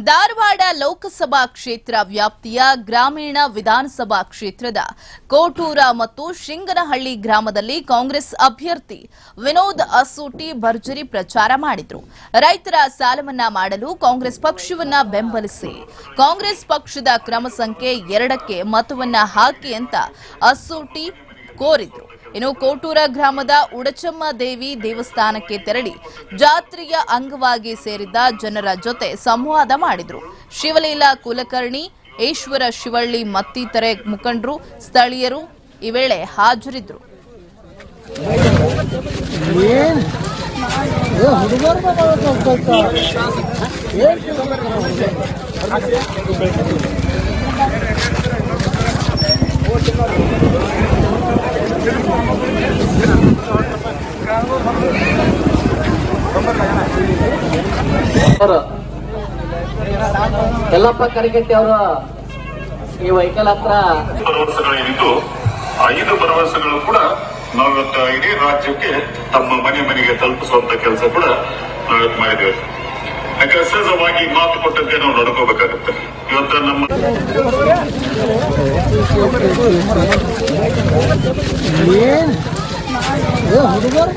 ಧಾರವಾಡ ಲೋಕಸಭಾ ಕ್ಷೇತ್ರ ವ್ಯಾಪ್ತಿಯ ಗ್ರಾಮೀಣ ವಿಧಾನಸಭಾ ಕ್ಷೇತ್ರದ ಕೋಟೂರ ಮತ್ತು ಶಿಂಗನಹಳ್ಳಿ ಗ್ರಾಮದಲ್ಲಿ ಕಾಂಗ್ರೆಸ್ ಅಭ್ಯರ್ಥಿ ವಿನೋದ್ ಅಸೂಟಿ ಭರ್ಜರಿ ಪ್ರಚಾರ ಮಾಡಿದರು. ರೈತರ ಸಾಲಮನ್ನಾ ಮಾಡಲು ಕಾಂಗ್ರೆಸ್ ಪಕ್ಷವನ್ನ ಬೆಂಬಲಿಸಿ. ಕಾಂಗ್ರೆಸ್ ಪಕ್ಷದ ಕ್ರಮ ಸಂಖ್ಯೆ ಎರಡಕ್ಕೆ ಮತವನ್ನ ಹಾಕಿ ಅಂತ ಅಸೂಟಿ ಕೋರಿದ್ರು. ಇನ್ನು ಕೋಟೂರ ಗ್ರಾಮದ ಉಡಚಮ್ಮ ದೇವಿ ದೇವಸ್ಥಾನಕ್ಕೆ ತೆರಳಿ ಜಾತ್ರೆಯ ಅಂಗವಾಗಿ ಸೇರಿದ್ದ ಜನರ ಜೊತೆ ಸಂವಾದ ಮಾಡಿದ್ರು. ಶಿವಲೀಲಾ ಕುಲಕರ್ಣಿ, ಈಶ್ವರ ಶಿವಳ್ಳಿ ಮತ್ತಿತರೆ ಮುಖಂಡರು, ಸ್ಥಳೀಯರು ಈ ವೇಳೆ ಹಾಜರಿದ್ದರು ಏನ್ ಏ ಹುಡುಗರು ಏನ್ ಅವರು ಎಲ್ಲಪ್ಪ ಕರಿಗಟ್ಟಿ ಅವರು ಈ ವೆಹಿಕಲ್ ಹತ್ರ. ಭರವಸೆಗಳೇನಿದ್ದು ಐದು ಭರವಸೆಗಳು ಕೂಡ ನಾವಿವತ್ತು ಇಡೀ ರಾಜ್ಯಕ್ಕೆ ತಮ್ಮ ಮನೆ ಮನೆಗೆ ತಲುಪಿಸುವಂತ ಕೆಲಸ ಕೂಡ ನಾವಿವತ್ತು ಮಾಡಿದ್ದೇವೆ ಯಾಕಂದ್ರೆ ಸಹಜವಾಗಿ ಮಾತು ಕೊಟ್ಟಂತೆ ನಾವು ನಡ್ಕೋಬೇಕಾಗುತ್ತೆ. ಇವತ್ತು ನಮ್ಮ ಏನ್? ಹುಡುಗರು